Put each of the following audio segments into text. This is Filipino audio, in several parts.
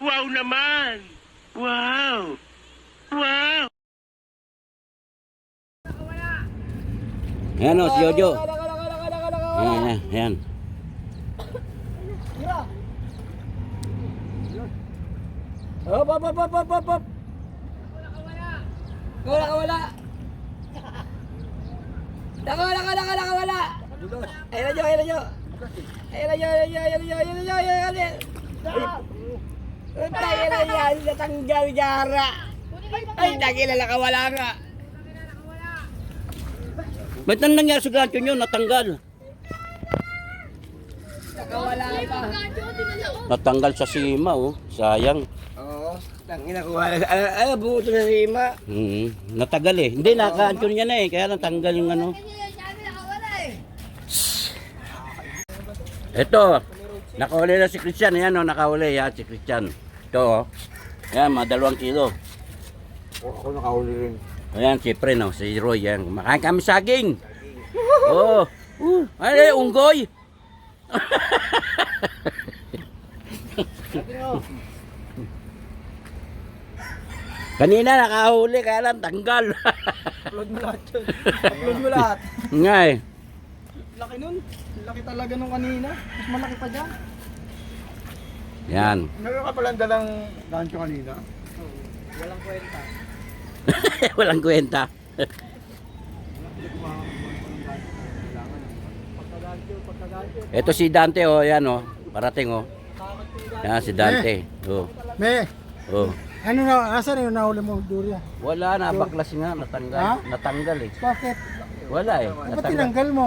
Wow naman! Wow! Wow! Ayan o, si Jojo. Ayan, ayan, ayan. Hop, hop, hop, hop, hop, hop, hop. Wala ka wala. Nakawala ka, nakawala ka, wala. Ayun na nyo, ayun na nyo. Ayun na nyo, ayun na nyo, ayun na nyo, ayun na nyo, ayun na nyo. Utay, ayun na yan, natanggal gara. Ay, nakilala ka, wala nga. Ba't nang nangyari sa gancho nyo? Natanggal. Nakawala ka. Natanggal sa sima, oh. Sayang. Oo, tangina ko wala. Ay, ay, buto na si Ima. Hmm, natagal eh. Hindi, nakaancho niya na eh. Kaya natanggal yung ano. Ito, nakahuli na si Christian. Ayan o, nakahuli yan si Christian. Ito o. Ayan, mga dalawang kilo. Ako nakahuli rin. Ayan, si Pre, no, si Roy. Yan. Makain kami saging. Oh. Uh, ay, unggoy. Kanina nakahuli, kaya lang tanggal. Upload mo lahat yun. Upload mo lahat. Nga eh. Laki nun. Laki talaga nung kanina. Mas malaki pa dyan. Yan. Meron ka palang dalang gancho kanina? Walang kwenta. Walang kwenta. Ito si Dante oh, yan oh. Parating oh. Yan si Dante. Oh. Me, Oh. Ano na, asan yung nahuli mo, Duria? Wala na, baklas nga, natanggal. Ha? Natanggal eh. Bakit? Wala eh. Ba't Natanggal. tinanggal mo?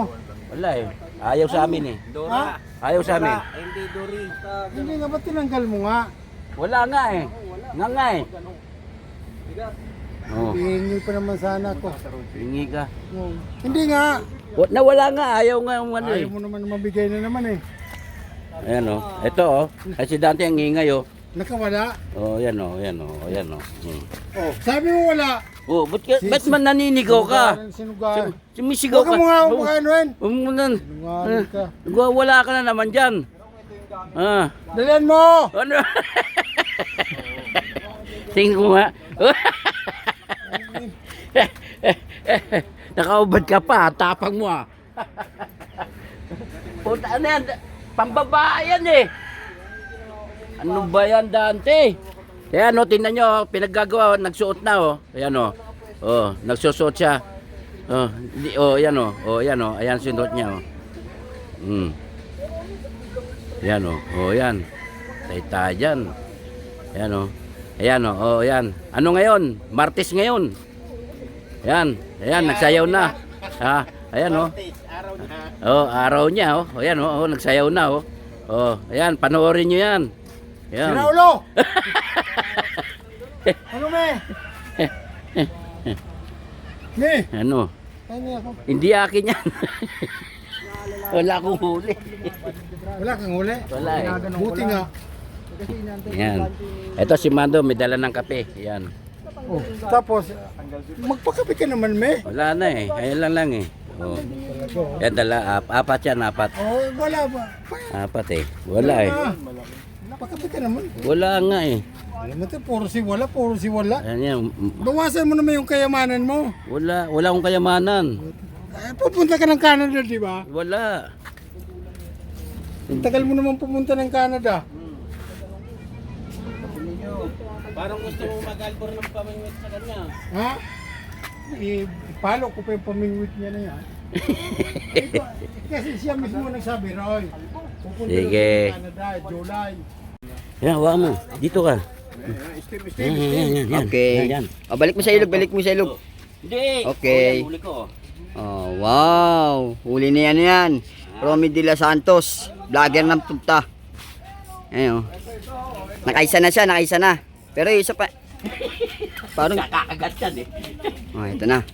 Wala eh. Ayaw sa amin eh. Ha? Ayaw sa amin. Hindi Dori. Hindi nga, ba't tinanggal mo nga? Wala nga eh. Nga nga eh. Oh, Hihingi pa naman sana ko. hingi ka. Oh. Hindi nga. Wa- Nawala nga, ayaw nga yung ano eh. Ayaw mo naman mabigay na naman eh. Ayan oh. Ito oh. Ay si Dante ang ingay oh. Nakawala. Oh, yan oh, yan oh, yan oh. Hmm. Oh. Sabi mo wala. Oh, ba't, ka, Si- ba't man naninigaw ka? Sinugaran. Sumisigaw Huwag ka. ka mga Oh, umukha ano yan. Huwag mo nan. Sinungaling ka. Nagwa- Wala ka na naman dyan. Ah. Dalian mo! Ano? Tingin ko nga. Nakaubad ka pa, tapang mo ah. Puta ano yan? Pambabae yan eh. Ano ba yan, Dante? Ayan o, tingnan nyo, oh, pinaggagawa, nagsuot na o. Ayan o. Oh, nagsusuot siya. Oh, di, oh, ayan o. Oh, ayan o. Ayan sinuot niya o. Hmm. Ayan o. Oh, ayan. Tay dyan. Ayan o. Ayan o. Oh, ayan. Ano ngayon? Martes ngayon. Ayan. Ayan, nagsayaw na. Ha? Ayan o. Oh, araw niya oh. Ayan oh, oh nagsayaw na oh. Oh, ayan, panoorin niyo yan. Si Ayan. Raulo! ano me? Me! Ano? Ano? Hindi akin yan. Wala akong huli. Wala kang huli? Wala eh. Buti nga. Ayan. Ito si Mando, may dala ng kape. Ayan. Oh, tapos, magpakape ka naman, me. Wala na eh. Ayun lang lang eh. Oh. Yan dala, ap apat yan, apat. Oh, wala ba? Apat eh. Wala eh. Pakape ka naman. Wala nga eh. Alam mo ito, puro si wala, puro si wala. Ayan yan. Bawasan mo naman yung kayamanan mo. Wala, wala akong kayamanan. Eh, pupunta ka ng Canada, di ba? Wala. Ang tagal mo naman pupunta ng Canada. Parang gusto mo mag-albor ng pamingwit sa kanya. Ha? I- Ipalo ko pa yung pamingwit niya na yan. Eh, ba- Kasi siya mismo nagsabi, Roy. Pupunta Sige. sa Canada, July. Yan, hawa mo. Dito ka. Yan, yan, yan, yan, yan. Okay. Yan, yan. Oh, balik mo sa ilog, balik mo sa ilog. Hindi. Okay. Oh, huli ko. Oh, wow. Huli na yan yan. Romy de la Santos. Vlogger ng punta. Ayun. Nakaisa na siya, nakaisa na. Pero yung isa pa. Parang, Kakagat yan eh. oh, ito na.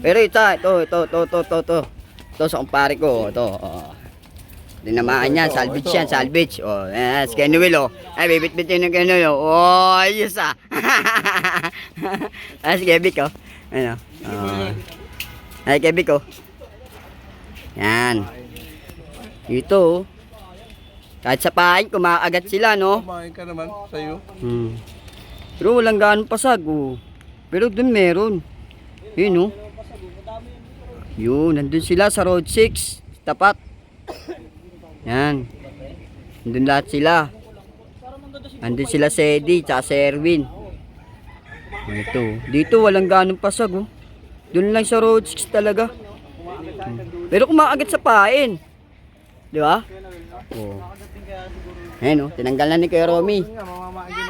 Pero ito, ito, ito, ito, ito, ito, ito. Ito sa kumpare ko, ito. Oh. Dinamaan yan, salvage yan, salvage. Oh, eh, si Kenny Will, oh. Ay, bibit-bitin yung Kenny Will, oh. Oh, ayos ah. ah, si Gebik, oh. Ano? Oh. Ay, Kevin ko. Yan. Ito, oh. Kahit sa pain, kumaagat sila, no? Kumain ka naman sa'yo. Hmm. Pero walang gaano pasag, oh. Pero dun meron. Yun, oh. Yun, nandun sila sa road 6. Tapat. Yan. Nandun lahat sila. Nandun sila si Eddie, tsaka si Erwin. Ito. Dito walang ganong pasag, oh. Doon lang sa road 6 talaga. Pero kumakagat sa pain. Di ba? Oh. Ayan, oh. Tinanggal na ni Kuya Romy.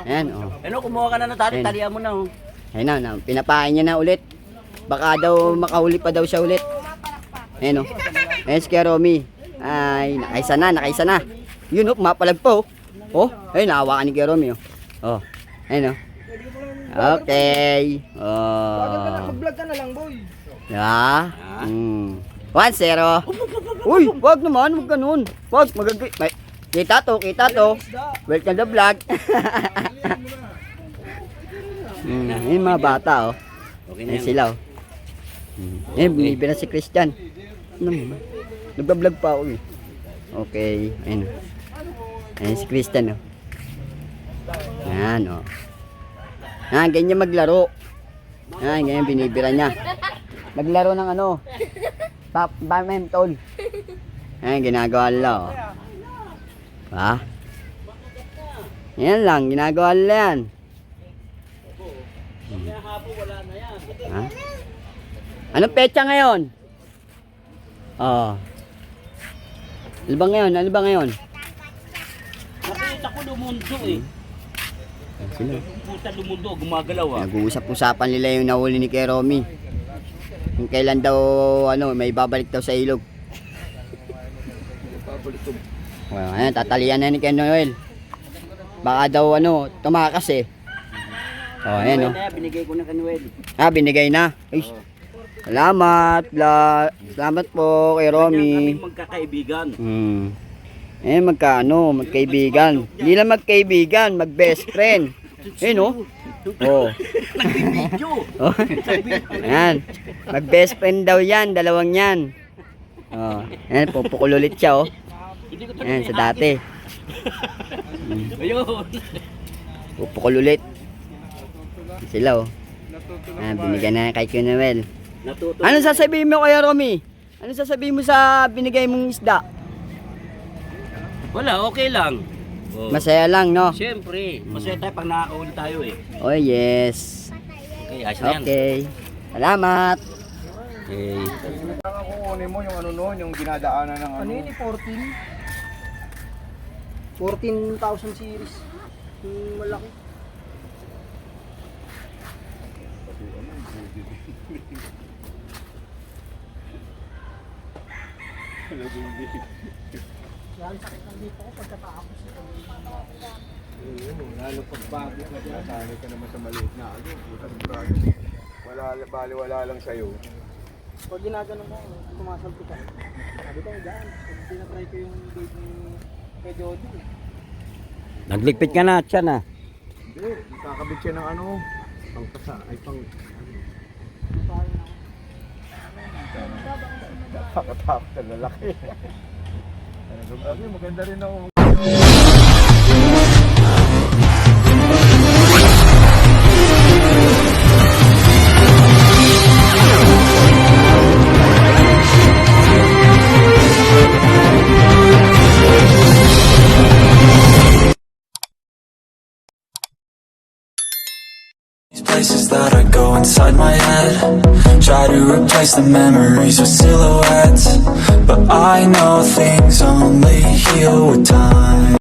Ayan, oh. Ano, kumuha ka na ng tali, Ayun. talihan mo na. Oh. Ayun na, na, pinapain niya na ulit. Baka daw makahuli pa daw siya ulit. Ayun o. Ayun si Kuya Romy. Ay, nakaisa na, nakaisa na. Yun o, mapalag po. Oh, ayun, nahawakan ni Kuya Romy o. Oh, ayun o. Okay. Oh. Vlog ka na lang, boy. Ya. Hmm. 1-0. Uy, wag naman, wag ganun. Wag, magagay. May, kita to, kita to. Welcome to vlog. hmm, yun mga bata oh. Okay na sila oh. Hmm. Eh, binibira si Christian. Ano mo? Nagbablog pa ako eh. Okay, ayun. Ayan si Christian oh. Yan oh. Ah, ganyan maglaro. Ah, ganyan binibira niya. Maglaro ng ano? Tap, badminton. Ayan, ginagawa nila oh. Ha? Yan lang, ginagawa nila yan. Ha? Anong petsa ngayon? Oh. Ano ba ngayon? Ano ba ngayon? Nakita ko lumundo eh. Sila. Puta lumundo, gumagalaw ah. Nag-uusap-usapan nila yung nahuli ni Kuya Romy. Kung kailan daw, ano, may babalik daw sa ilog. Well, ayan, tatalian na ni Kuya Noel. Baka daw, ano, tumakas eh. Oh, ayan. Kaya binigay ko na kay Noel. Ah, binigay na. Ay, salamat. La, salamat po kay Romy. kaming magkakaibigan. Hmm. Eh, magkaano, magkaibigan. Hindi lang magkaibigan, mag-best friend. Eh, no? Oh. Video. oh. Yan. Mag-best friend daw yan, dalawang yan. Oh. Yan, pupukul ulit siya, oh. Hindi ko Yan, sa dati. Ayun. Pupukul ulit. Sila, oh. Ah, binigyan na kay Kuya Noel. Natuto. Ano sasabihin mo kaya, Romy? Ano sasabihin mo sa binigay mong isda? Wala, okay lang. Oh. Masaya lang, no? Siyempre, masaya tayo pag nakakaulit tayo eh. Oh, yes. Okay, ayos na yan. Okay. Salamat. Okay. Kailangan kukunin mo yung ano noon, yung dinadaanan ng ano. Ano yun, eh, 14? 14,000 series. Yung malaki. Lalo pag bago ka dyan, sanay ka naman sa maliit na ano. Putang brado. Wala, bali wala lang sa'yo. Pag ginagano mo, sumasalto ka. Sabi ko, dyan. Pag tinatry ko yung date ni kay eh. Nagligpit ka na, tiyan ah. Hindi, kakabit siya ng ano. Pang pasa, ay pang... Nakatap sa lalaki. Sabi, maganda rin ako. Inside my head. Try to replace the memories with silhouettes. But I know things only heal with time